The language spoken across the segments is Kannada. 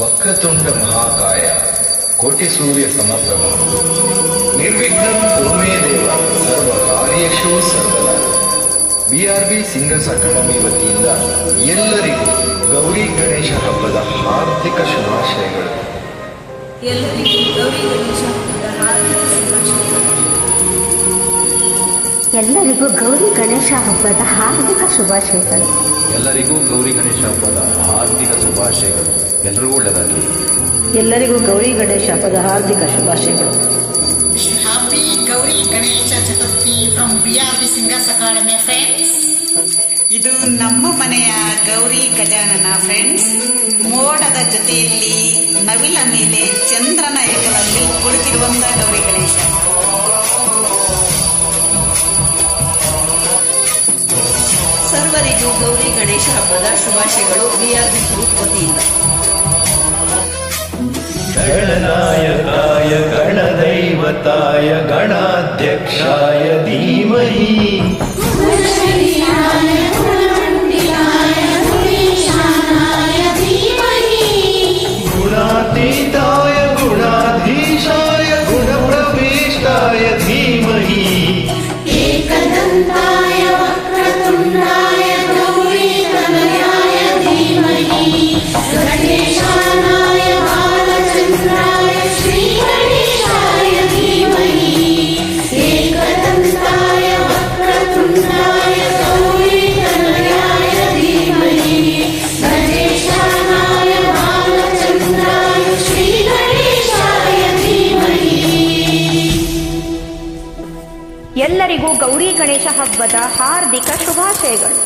ವಕ್ರತುಂಡ ಮಹಾಕಾಯ, ಕೋಟಿ ಸೂರ್ಯ ಸಮಪ್ರಭ ನಿರ್ವಿಘ್ನ ಭೂಮೇ ದೇವ, ಸರ್ವ ಕಾರ್ಯೇಶು ಸರ್ವದ ಬಿಆರ್ಬಿ ಸಿಂಗರ್ಸ್ ಅಕಾಡೆಮಿ ವತಿಯಿಂದ ಎಲ್ಲರಿಗೂ ಗೌರಿ ಗಣೇಶ ಹಬ್ಬದ ಹಾರ್ದಿಕ ಶುಭಾಶಯಗಳು. ಎಲ್ಲರಿಗೂ ಗೌರಿ ಗಣೇಶ ಹಬ್ಬದ ಹಾರ್ದಿಕ ಶುಭಾಶಯಗಳು. ಎಲ್ಲರಿಗೂ ಗೌರಿ ಗಣೇಶ ಹಬ್ಬದ ಹಾರ್ದಿಕ ಶುಭಾಶಯಗಳು. ಎಲ್ಲರಿಗೂ ಗೌರಿ ಗಣೇಶ ಹಬ್ಬದ ಹಾರ್ದಿಕ ಶುಭಾಶಯಗಳು. ಎಲ್ಲರಿಗೂ ಒಳ್ಳೆಯದಾಗಲಿ ಎಲ್ಲರಿಗೂ ಗೌರಿ ಗಣೇಶ ಹಬ್ಬದ ಹಾರ್ದಿಕ ಶುಭಾಶಯಗಳು. Happy Gauri Ganesha Chaturthi from B R B singers academy friends ಇದು ನಮ್ಮ ಮನೆಯ ಗೌರಿ ಗಜಾನನ ಫ್ರೆಂಡ್ಸ್ ಮೋಡದ ಜೊತೆಯಲ್ಲಿ ನವಿಲ ಮೇಲೆ ಚಂದ್ರನ ಹೆಗಲಲ್ಲಿ ಕುಳಿತಿರುವಂತಹ ಗೌರಿ ಗಣೇಶ. ಸರ್ವರಿಗೂ ಗೌರಿ ಗಣೇಶ ಹಬ್ಬದ ಶುಭಾಶಯಗಳು ಬಿಆರ್ಬಿ ಗ್ರೂಪ್ ವತಿಯಿಂದ ಗಣನಾಯಕಾಯ ಗಣದೈವತಾಯ ಗಣಾಧ್ಯಕ್ಷಾಯ ಧೀಮಹಿ ಗುಣಾತೀತ ಎಲ್ಲರಿಗೂ ಗೌರಿ ಗಣೇಶ ಹಬ್ಬದ ಹಾರ್ದಿಕ ಶುಭಾಶಯಗಳು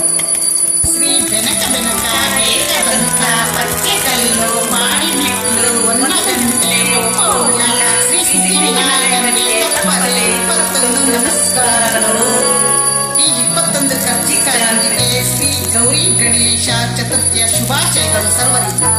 ಶ್ರೀ ಬೆನಕ ಬೆನಕ ಏಕದಂತ ಪಕ್ಕೆ ಕಲ್ಲು ಮಾಡಿ ಮೆಟ್ಲು ಒಂದು ಗಂಟೆ ಮೌನ ಶ್ರೀ ಸಿದ್ಧಿವಿನಾಯಕನಿಗೆ ತಪ್ಪದೆ ಇಪ್ಪತ್ತೊಂದು ನಮಸ್ಕಾರಗಳು ಈ ಇಪ್ಪತ್ತೊಂದು ಕರ್ಜಿಕಾರರಿಗೆ ಶ್ರೀ ಗೌರಿ ಗಣೇಶ ಚತುರ್ಥಿಯ ಶುಭಾಶಯಗಳು ಸರ್ವರಿಗೂ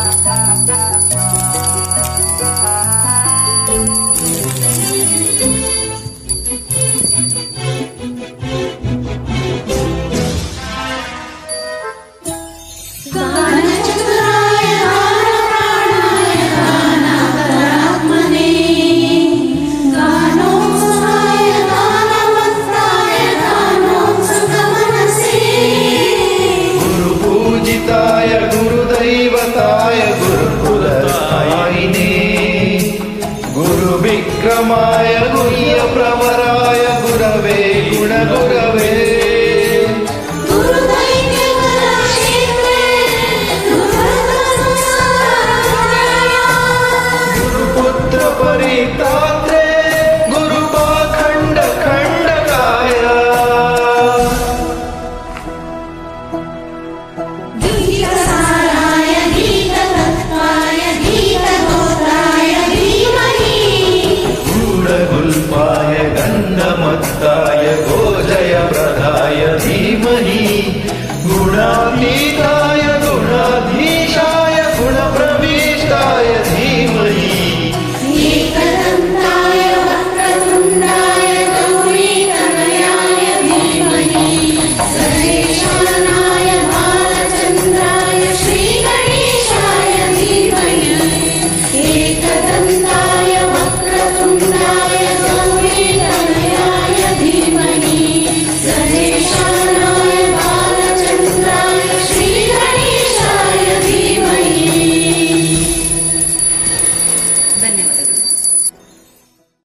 குரு விக்ரமாய குரிய பிரவராய குரவே குணகுரவே குரு புத்திர பரிதா